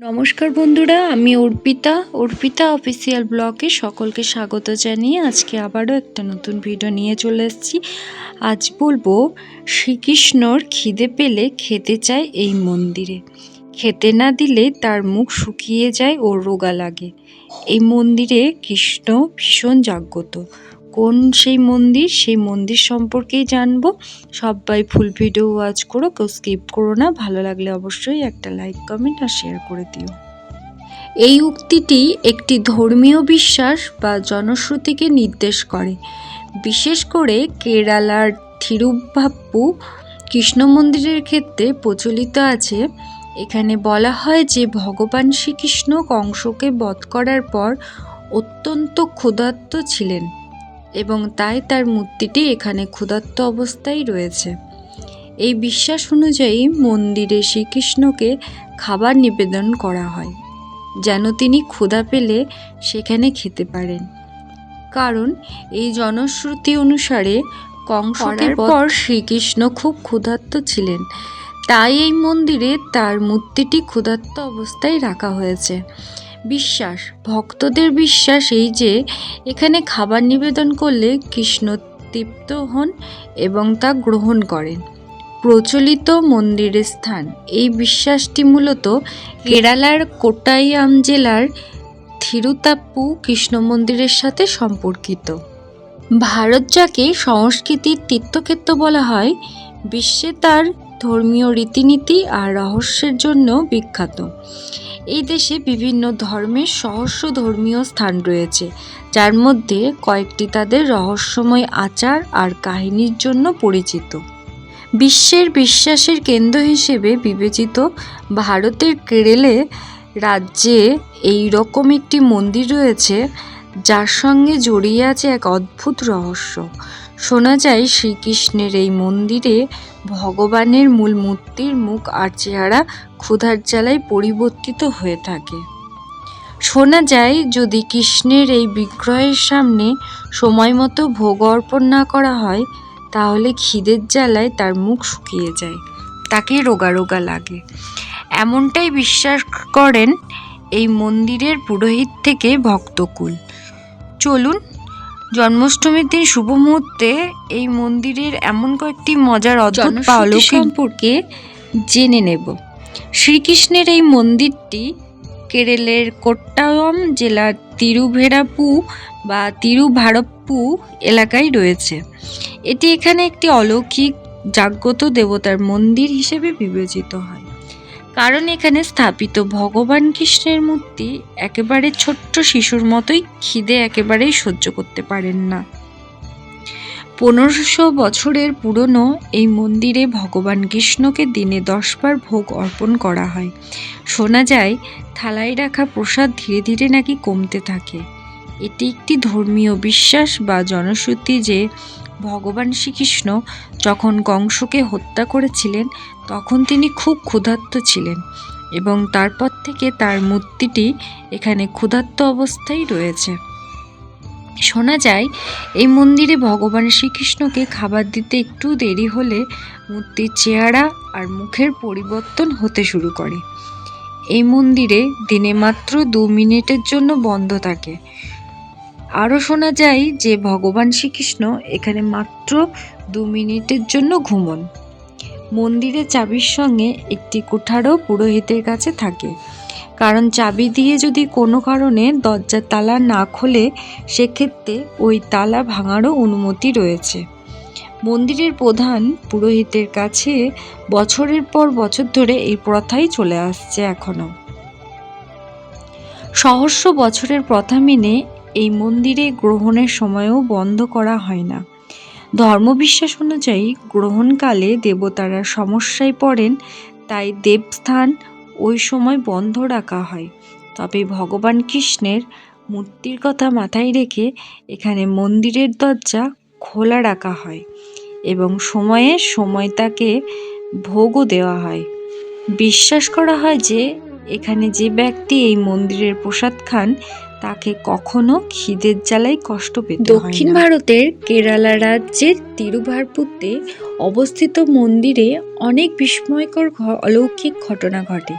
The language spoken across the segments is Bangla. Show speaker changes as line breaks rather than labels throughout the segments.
নমস্কার বন্ধুরা, আমি অর্পিতা। অর্পিতা অফিসিয়াল ব্লগে সকলকে স্বাগত জানিয়ে আজকে আবারও একটা নতুন ভিডিও নিয়ে চলে এসেছি। আজ বলব, শ্রীকৃষ্ণর খিদে পেলে খেতে চায় এই মন্দিরে। খেতে না দিলে তার মুখ শুকিয়ে যায় ও রোগা লাগে। এই মন্দিরে কৃষ্ণ ভীষণ জাগ্রত। কোন সেই মন্দির সেই মন্দির সম্পর্কেই জানব। সবাই ফুল ভিডিও ওয়াচ করো, কেউ স্কিপ করো না। ভালো লাগলে অবশ্যই একটা লাইক কমেন্ট আর শেয়ার করে দিও। এই উক্তিটি একটি ধর্মীয় বিশ্বাস বা জনশ্রুতিকে নির্দেশ করে। বিশেষ করে কেরালার থিরুভাপ্পু কৃষ্ণ মন্দিরের ক্ষেত্রে প্রচলিত আছে। এখানে বলা হয় যে ভগবান শ্রীকৃষ্ণ কংসকে বধ করার পর অত্যন্ত ক্ষুধার্ত ছিলেন। এবং তাই তার মূর্তিটি এখানে ক্ষুধার্ত অবস্থায় রয়েছে। এই বিশ্বাস অনুযায়ী মন্দিরে শ্রীকৃষ্ণকে খাবার নিবেদন করা হয় যেন তিনি ক্ষুধা পেলে সেখানে খেতে পারেন। কারণ এই জনশ্রুতি অনুসারে কংসের পর শ্রীকৃষ্ণ খুব ক্ষুধার্ত ছিলেন। তাই এই মন্দিরে তার মূর্তিটি ক্ষুধার্ত অবস্থায় রাখা হয়েছে। বিশ্বাস। ভক্তদের বিশ্বাস এই যে, এখানে খাবার নিবেদন করলে কৃষ্ণ তৃপ্ত হন এবং তা গ্রহণ করেন। প্রচলিত মন্দিরের স্থান। এই বিশ্বাসটি মূলত কেরালার কোটাইয়াম জেলার থিরুতাপ্পু কৃষ্ণ মন্দিরের সাথে সম্পর্কিত। ভারত যাকে সংস্কৃতির তীর্থক্ষেত্র বলা হয়, বিশ্বে তার ধর্মীয় রীতিনীতি আর রহস্যের জন্য বিখ্যাত। এই দেশে বিভিন্ন ধর্মের সহস্র ধর্মীয় স্থান রয়েছে, যার মধ্যে কয়েকটি তাদের রহস্যময় আচার আর কাহিনীর জন্য পরিচিত। বিশ্বের বিশ্বাসের কেন্দ্র হিসেবে বিবেচিত ভারতের কেরলে রাজ্যে এই রকম একটি মন্দির রয়েছে, যার সঙ্গে জড়িয়ে আছে এক অদ্ভুত রহস্য। শোনা যায় শ্রীকৃষ্ণের এই মন্দিরে ভগবানের মূল মূর্তির মুখ আর চেহারা ক্ষুধার জ্বালায় পরিবর্তিত হয়ে থাকে। শোনা যায় যদি কৃষ্ণের এই বিগ্রহের সামনে সময় মতো ভোগ অর্পণ না করা হয়, তাহলে খিদের জ্বালায় তার মুখ শুকিয়ে যায়। তাকে রোগা রোগা লাগে। এমনটাই বিশ্বাস করেন এই মন্দিরের পুরোহিত থেকে ভক্তকুল। চলুন জন্মাষ্টমীর দিন শুভ মুহূর্তে এই মন্দিরের এমন কয়েকটি মজার অদ্ভুত পালক সম্পর্কে জেনে নেব। শ্রীকৃষ্ণের এই মন্দিরটি কেরলের কোট্টায়ম জেলার তিরুভেরাপু বা তিরুভারপ্পু এলাকায় রয়েছে। এটি এখানে একটি অলৌকিক জাগ্রত দেবতার মন্দির হিসেবে বিবেচিত হয়। কারণ এখানে স্থাপিত ভগবান কৃষ্ণের মূর্তি একেবারে ছোট্ট শিশুর মতোই খিদে একেবারেই সহ্য করতে পারেন না। পনেরোশো বছরের পুরনো এই মন্দিরে ভগবান কৃষ্ণকে দিনে দশবার ভোগ অর্পণ করা হয়। শোনা যায়, থালায় রাখা প্রসাদ ধীরে ধীরে নাকি কমতে থাকে। এটি একটি ধর্মীয় বিশ্বাস বা জনশ্রুতি যে ভগবান শ্রীকৃষ্ণ যখন কংসকে হত্যা করেছিলেন, তখন তিনি খুব ক্ষুধার্ত ছিলেন এবং তারপর থেকে তার মূর্তিটি এখানে ক্ষুধার্ত অবস্থায় রয়েছে। শোনা যায়, এই মন্দিরে ভগবান শ্রীকৃষ্ণকে খাবার দিতে একটু দেরি হলে মূর্তির চেহারা আর মুখের পরিবর্তন হতে শুরু করে। এই মন্দিরে দিনে মাত্র দু মিনিটের জন্য বন্ধ থাকে। আরও শোনা যায় যে ভগবান শ্রীকৃষ্ণ এখানে মাত্র দু মিনিটের জন্য ঘুমন। মন্দিরের চাবির সঙ্গে একটি কোঠারও পুরোহিতের কাছে থাকে। কারণ চাবি দিয়ে যদি কোনো কারণে দরজার তালা না খোলে, সেক্ষেত্রে ওই তালা ভাঙারও অনুমতি রয়েছে। মন্দিরের প্রধান পুরোহিতের কাছে বছরের পর বছর ধরে এই প্রথাই চলে আসছে এখনও সহস্র বছরের প্রথা মেনে এই মন্দিরে গ্রহণের সময়ও বন্ধ করা হয় না। ধর্মবিশ্বাস অনুযায়ী গ্রহণকালে দেবতারা সমস্যায় পড়েন, তাই দেবস্থান ওই সময় বন্ধ রাখা হয়। তবে ভগবান কৃষ্ণের মূর্তির কথা মাথায় রেখে এখানে মন্দিরের দরজা খোলা রাখা হয় এবং সময়ে সময় তাকে ভোগও দেওয়া হয়। বিশ্বাস করা হয় যে এখানে যে ব্যক্তি এই মন্দিরের প্রসাদ খান তাকে কখনো খিদের জ্বালায় কষ্ট পেতে দক্ষিণ ভারতের কেরালা রাজ্যের তিরুভারপুরতে অবস্থিত মন্দিরে অনেক বিস্ময়কর অলৌকিক ঘটনা ঘটে,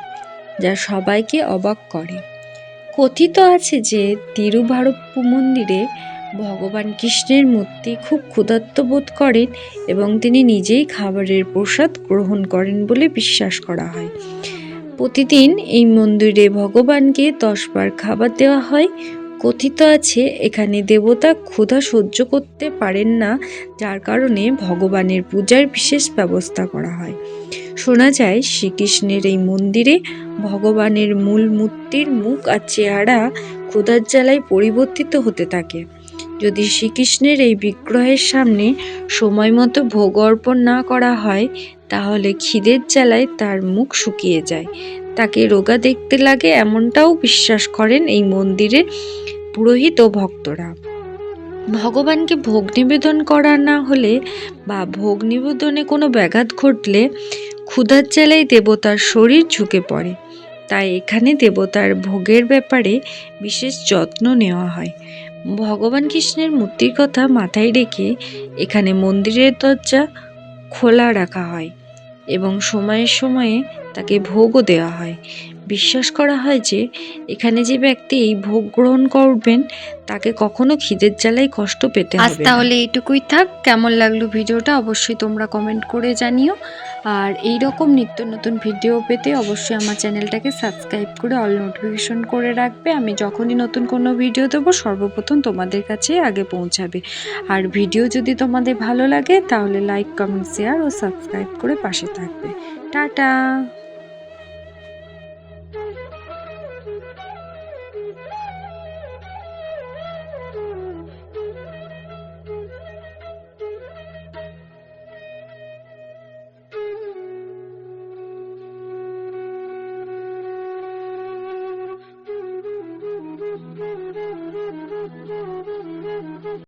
যা সবাইকে অবাক করে। কথিত আছে যে তিরুভারপ্পু মন্দিরে ভগবান কৃষ্ণের মূর্তি খুব ক্ষুধার্ত বোধ করেন এবং তিনি নিজেই খাবারের প্রসাদ গ্রহণ করেন বলে বিশ্বাস করা হয়। প্রতিদিন এই মন্দিরে ভগবানকে দশবার খাবার দেওয়া হয়। কথিত আছে, এখানে দেবতা ক্ষুধা সহ্য করতে পারেন না, যার কারণে ভগবানের পূজার বিশেষ ব্যবস্থা করা হয়। শোনা যায়, শ্রীকৃষ্ণের এই মন্দিরে ভগবানের মূল মূর্তির মুখ আর চেহারা ক্ষুধার জ্বালায় পরিবর্তিত হতে থাকে। যদি শ্রীকৃষ্ণের এই বিগ্রহের সামনে সময় মতো ভোগ অর্পণ না করা হয়, তাহলে খিদের জ্বালায় তার মুখ শুকিয়ে যায়। তাকে রোগা দেখতে লাগে এমনটাও বিশ্বাস করেন এই মন্দিরের পুরোহিত ও ভক্তরা। ভগবানকে ভোগ নিবেদন করা না হলে বা ভোগ নিবেদনে কোনো ব্যাঘাত ঘটলে ক্ষুধার জ্বালায় দেবতার শরীর ঝুঁকে পড়ে। তাই এখানে দেবতার ভোগের ব্যাপারে বিশেষ যত্ন নেওয়া হয়। ভগবান কৃষ্ণের মূর্তির কথা মাথায় রেখে এখানে মন্দিরের দরজা খোলা রাখা হয় এবং সময়ে সময়ে তাকে ভোগও দেওয়া হয়। বিশ্বাস করা হয় যে এখানে যে ব্যক্তি এই ভোগ গ্রহণ করবেন তাকে কখনো খিদের জ্বালায় কষ্ট পেতে
আজ
হবে।
তাহলে এইটুকুই থাক। কেমন লাগল ভিডিওটা অবশ্যই তোমরা কমেন্ট করে জানিও। আর এই রকম নিত্য নতুন ভিডিও পেতে অবশ্যই আমার চ্যানেলটাকে সাবস্ক্রাইব করে অল নোটিফিকেশন করে রাখবে। আমি যখনই নতুন কোনো ভিডিও দেবো সর্বপ্রথম তোমাদের কাছে আগে পৌঁছাবে। আর ভিডিও যদি তোমাদের ভালো লাগে তাহলে লাইক কমেন্ট শেয়ার ও সাবস্ক্রাইব করে পাশে থাকবে। টাটা!